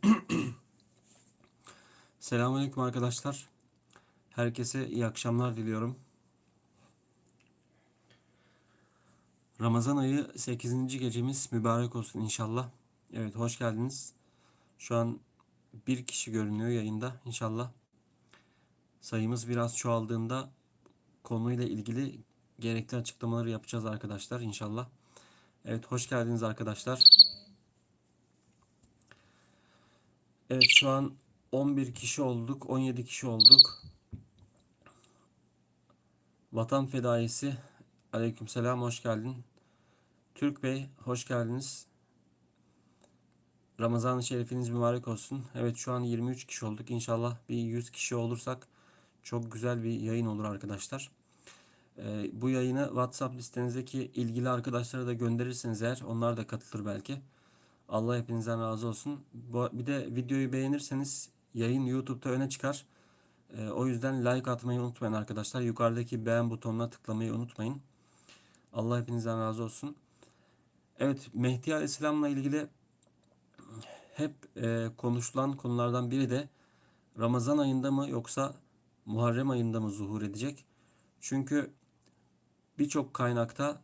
Selamünaleyküm arkadaşlar. Herkese iyi akşamlar diliyorum. Ramazan ayı 8. gecemiz mübarek olsun inşallah. Evet hoş geldiniz. Şu an bir kişi görünüyor yayında inşallah. Sayımız biraz çoğaldığında konuyla ilgili gerekli açıklamaları yapacağız arkadaşlar inşallah. Evet hoş geldiniz arkadaşlar. Evet şu an 11 kişi olduk, 17 kişi olduk. Vatan fedaisi aleykümselam hoş geldin. Türk Bey hoş geldiniz. Ramazan-ı Şerifiniz mübarek olsun. Evet şu an 23 kişi olduk. İnşallah bir 100 kişi olursak çok güzel bir yayın olur arkadaşlar. Ee, bu yayını WhatsApp listenizdeki ilgili arkadaşlara da gönderirseniz eğer onlar da katılır belki. Allah hepinizden razı olsun. Bu, bir de videoyu beğenirseniz yayın YouTube'da öne çıkar. Ee, o yüzden like atmayı unutmayın arkadaşlar. Yukarıdaki beğen butonuna tıklamayı unutmayın. Allah hepinizden razı olsun. Evet Mehdi Aleyhisselam'la ilgili hep e, konuşulan konulardan biri de Ramazan ayında mı yoksa Muharrem ayında mı zuhur edecek? Çünkü birçok kaynakta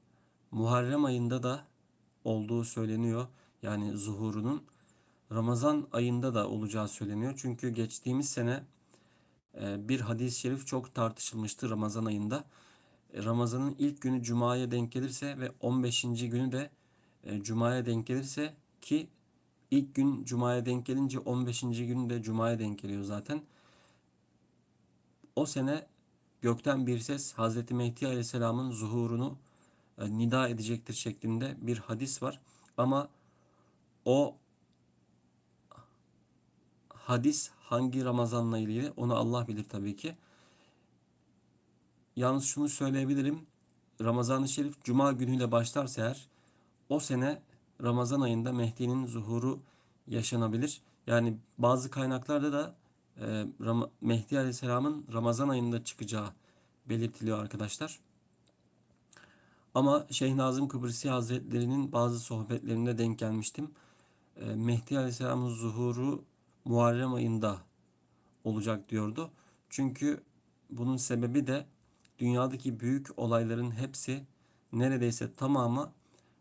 Muharrem ayında da olduğu söyleniyor. Yani zuhurunun Ramazan ayında da olacağı söyleniyor. Çünkü geçtiğimiz sene e, bir hadis-i şerif çok tartışılmıştı Ramazan ayında. E, Ramazan'ın ilk günü Cuma'ya denk gelirse ve 15. günü de e, Cuma'ya denk gelirse ki ilk gün Cuma'ya denk gelince 15. gün de Cuma'ya denk geliyor zaten. O sene gökten bir ses Hazreti Mehdi Aleyhisselam'ın zuhurunu nida edecektir şeklinde bir hadis var. Ama o hadis hangi Ramazan'la ilgili onu Allah bilir tabii ki. Yalnız şunu söyleyebilirim. Ramazan-ı Şerif Cuma günüyle başlarsa eğer o sene Ramazan ayında Mehdi'nin zuhuru yaşanabilir. Yani bazı kaynaklarda da e, Ram Mehdi Aleyhisselam'ın Ramazan ayında çıkacağı belirtiliyor arkadaşlar. Ama Şeyh Nazım Kıbrısi Hazretleri'nin bazı sohbetlerinde denk gelmiştim. E, Mehdi Aleyhisselam'ın zuhuru Muharrem ayında olacak diyordu. Çünkü bunun sebebi de dünyadaki büyük olayların hepsi neredeyse tamamı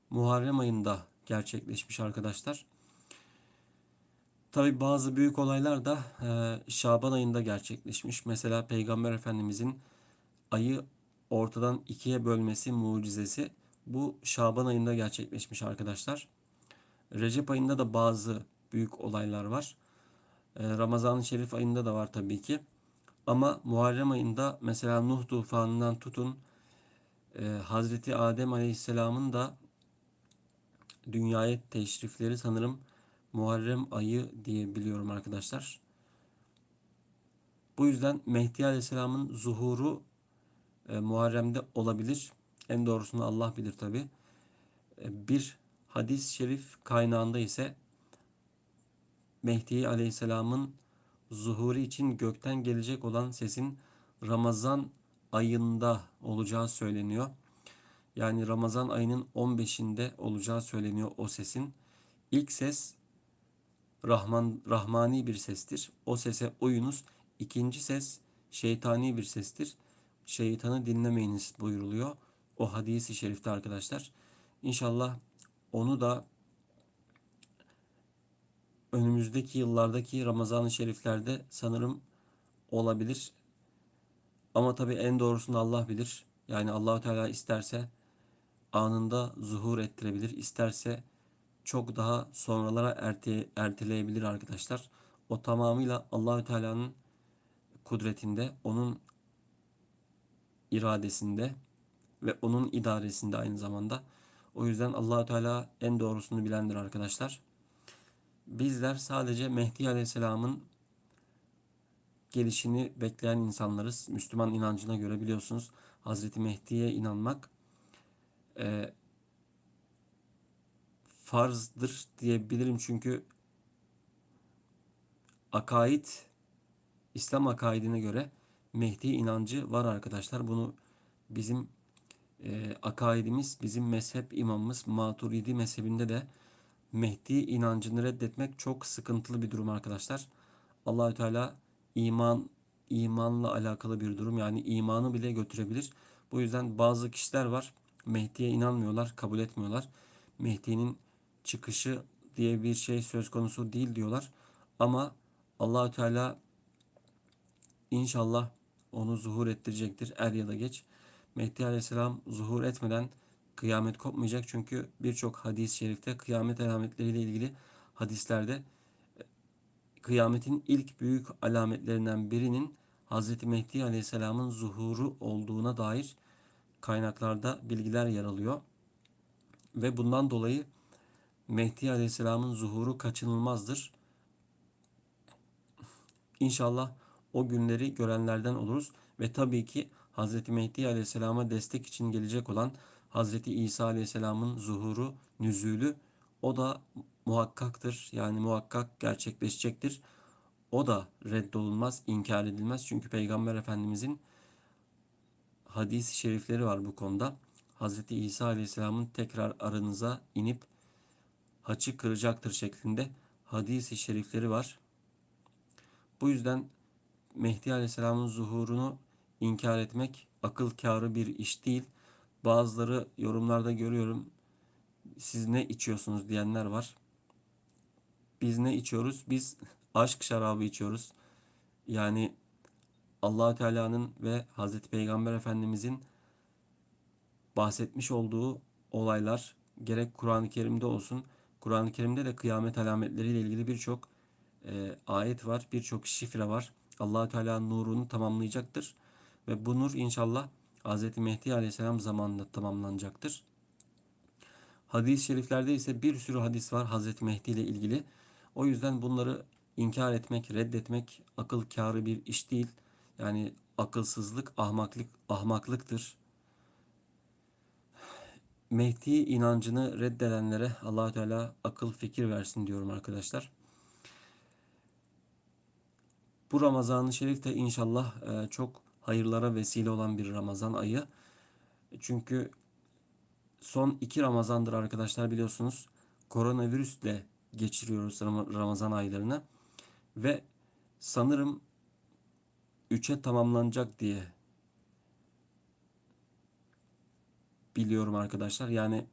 Muharrem ayında gerçekleşmiş arkadaşlar. Tabi bazı büyük olaylar da e, Şaban ayında gerçekleşmiş. Mesela Peygamber Efendimizin ayı ortadan ikiye bölmesi mucizesi bu Şaban ayında gerçekleşmiş arkadaşlar. Recep ayında da bazı büyük olaylar var. Ee, Ramazan-ı Şerif ayında da var tabii ki. Ama Muharrem ayında mesela Nuh tufanından tutun e, Hazreti Adem Aleyhisselam'ın da dünyaya teşrifleri sanırım Muharrem ayı diye biliyorum arkadaşlar. Bu yüzden Mehdi Aleyhisselam'ın zuhuru e, Muharrem'de olabilir. En doğrusunu Allah bilir tabi. E, bir hadis-i şerif kaynağında ise Mehdi Aleyhisselam'ın zuhuri için gökten gelecek olan sesin Ramazan ayında olacağı söyleniyor. Yani Ramazan ayının 15'inde olacağı söyleniyor o sesin. İlk ses Rahman Rahmani bir sestir. O sese uyunuz. İkinci ses şeytani bir sestir. Şeytanı dinlemeyiniz buyuruluyor. O hadisi şerifte arkadaşlar. İnşallah onu da önümüzdeki yıllardaki Ramazan-ı Şeriflerde sanırım olabilir. Ama tabi en doğrusunu Allah bilir. Yani Allahu Teala isterse anında zuhur ettirebilir. İsterse çok daha sonralara erte, erteleyebilir arkadaşlar. O tamamıyla Allahü Teala'nın kudretinde, onun iradesinde ve onun idaresinde aynı zamanda. O yüzden Allahü Teala en doğrusunu bilendir arkadaşlar. Bizler sadece Mehdi Aleyhisselam'ın gelişini bekleyen insanlarız. Müslüman inancına göre biliyorsunuz Hazreti Mehdi'ye inanmak e, farzdır diyebilirim çünkü akaid İslam akaidine göre Mehdi inancı var arkadaşlar. Bunu bizim e, akaidimiz, bizim mezhep imamımız Maturidi mezhebinde de Mehdi inancını reddetmek çok sıkıntılı bir durum arkadaşlar. Allahü Teala iman imanla alakalı bir durum. Yani imanı bile götürebilir. Bu yüzden bazı kişiler var. Mehdi'ye inanmıyorlar, kabul etmiyorlar. Mehdi'nin çıkışı diye bir şey söz konusu değil diyorlar. Ama Allahü Teala inşallah onu zuhur ettirecektir er ya da geç. Mehdi Aleyhisselam zuhur etmeden kıyamet kopmayacak. Çünkü birçok hadis-i şerifte kıyamet alametleriyle ilgili hadislerde kıyametin ilk büyük alametlerinden birinin Hz. Mehdi Aleyhisselam'ın zuhuru olduğuna dair kaynaklarda bilgiler yer alıyor. Ve bundan dolayı Mehdi Aleyhisselam'ın zuhuru kaçınılmazdır. İnşallah o günleri görenlerden oluruz ve tabii ki Hz. Mehdi Aleyhisselam'a destek için gelecek olan Hz. İsa Aleyhisselam'ın zuhuru, nüzülü o da muhakkaktır. Yani muhakkak gerçekleşecektir. O da reddolunmaz, inkar edilmez. Çünkü Peygamber Efendimizin hadis-i şerifleri var bu konuda. Hz. İsa Aleyhisselam'ın tekrar aranıza inip haçı kıracaktır şeklinde hadis-i şerifleri var. Bu yüzden Mehdi Aleyhisselam'ın zuhurunu inkar etmek akıl kârı bir iş değil. Bazıları yorumlarda görüyorum. Siz ne içiyorsunuz diyenler var. Biz ne içiyoruz? Biz aşk şarabı içiyoruz. Yani allah Teala'nın ve Hazreti Peygamber Efendimizin bahsetmiş olduğu olaylar gerek Kur'an-ı Kerim'de olsun. Kur'an-ı Kerim'de de kıyamet alametleriyle ilgili birçok e, ayet var, birçok şifre var. allah Teala nurunu tamamlayacaktır. Ve bu nur inşallah Hz. Mehdi Aleyhisselam zamanında tamamlanacaktır. Hadis-i şeriflerde ise bir sürü hadis var Hz. Mehdi ile ilgili. O yüzden bunları inkar etmek, reddetmek akıl kârı bir iş değil. Yani akılsızlık, ahmaklık, ahmaklıktır. Mehdi inancını reddedenlere allah Teala akıl fikir versin diyorum arkadaşlar. Bu Ramazan-ı Şerif de inşallah e, çok hayırlara vesile olan bir Ramazan ayı. Çünkü son iki Ramazandır arkadaşlar biliyorsunuz koronavirüsle geçiriyoruz Ramazan aylarını. Ve sanırım 3'e tamamlanacak diye biliyorum arkadaşlar. Yani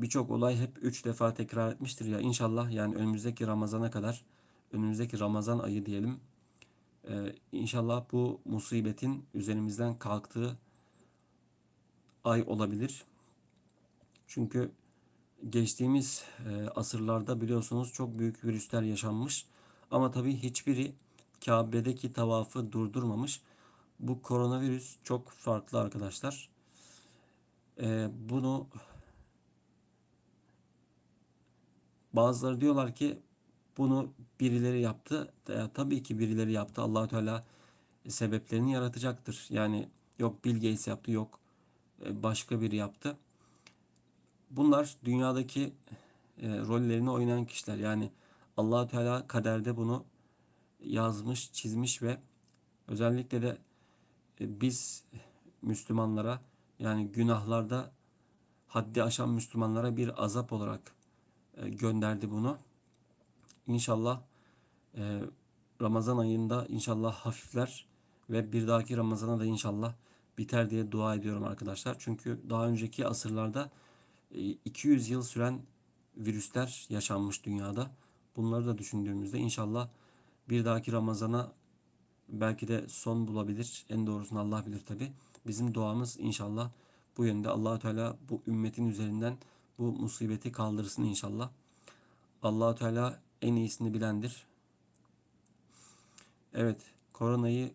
birçok olay hep 3 defa tekrar etmiştir ya. İnşallah yani önümüzdeki Ramazan'a kadar önümüzdeki Ramazan ayı diyelim. Ee, inşallah bu musibetin üzerimizden kalktığı ay olabilir. Çünkü geçtiğimiz e, asırlarda biliyorsunuz çok büyük virüsler yaşanmış. Ama tabii hiçbiri Kabe'deki tavafı durdurmamış. Bu koronavirüs çok farklı arkadaşlar. E, bunu bazıları diyorlar ki bunu birileri yaptı. E, tabii ki birileri yaptı. allah Teala sebeplerini yaratacaktır. Yani yok Bill Gates yaptı, yok e, başka biri yaptı. Bunlar dünyadaki e, rollerini oynayan kişiler. Yani allah Teala kaderde bunu yazmış, çizmiş ve özellikle de e, biz Müslümanlara yani günahlarda haddi aşan Müslümanlara bir azap olarak e, gönderdi bunu. İnşallah e, Ramazan ayında inşallah hafifler ve bir dahaki Ramazana da inşallah biter diye dua ediyorum arkadaşlar. Çünkü daha önceki asırlarda 200 yıl süren virüsler yaşanmış dünyada. Bunları da düşündüğümüzde inşallah bir dahaki Ramazana belki de son bulabilir. En doğrusunu Allah bilir tabi. Bizim duamız inşallah bu yönde. allah Teala bu ümmetin üzerinden bu musibeti kaldırsın inşallah. allah Teala en iyisini bilendir. Evet, koronayı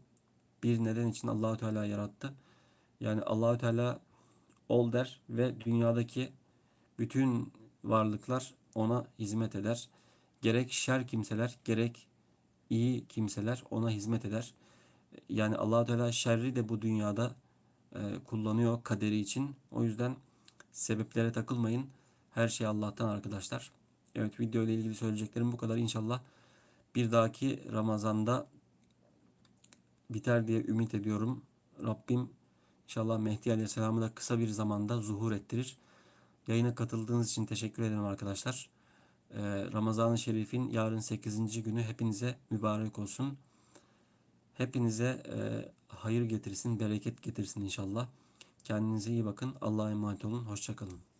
bir neden için allah Teala yarattı. Yani allah Teala ol der ve dünyadaki bütün varlıklar ona hizmet eder. Gerek şer kimseler, gerek iyi kimseler ona hizmet eder. Yani allah Teala şerri de bu dünyada e, kullanıyor kaderi için. O yüzden sebeplere takılmayın. Her şey Allah'tan arkadaşlar. Evet video ile ilgili söyleyeceklerim bu kadar. İnşallah bir dahaki Ramazan'da biter diye ümit ediyorum. Rabbim inşallah Mehdi Aleyhisselam'ı da kısa bir zamanda zuhur ettirir. Yayına katıldığınız için teşekkür ederim arkadaşlar. Ee, Ramazan-ı Şerif'in yarın 8. günü hepinize mübarek olsun. Hepinize e, hayır getirsin, bereket getirsin inşallah. Kendinize iyi bakın. Allah'a emanet olun. Hoşçakalın.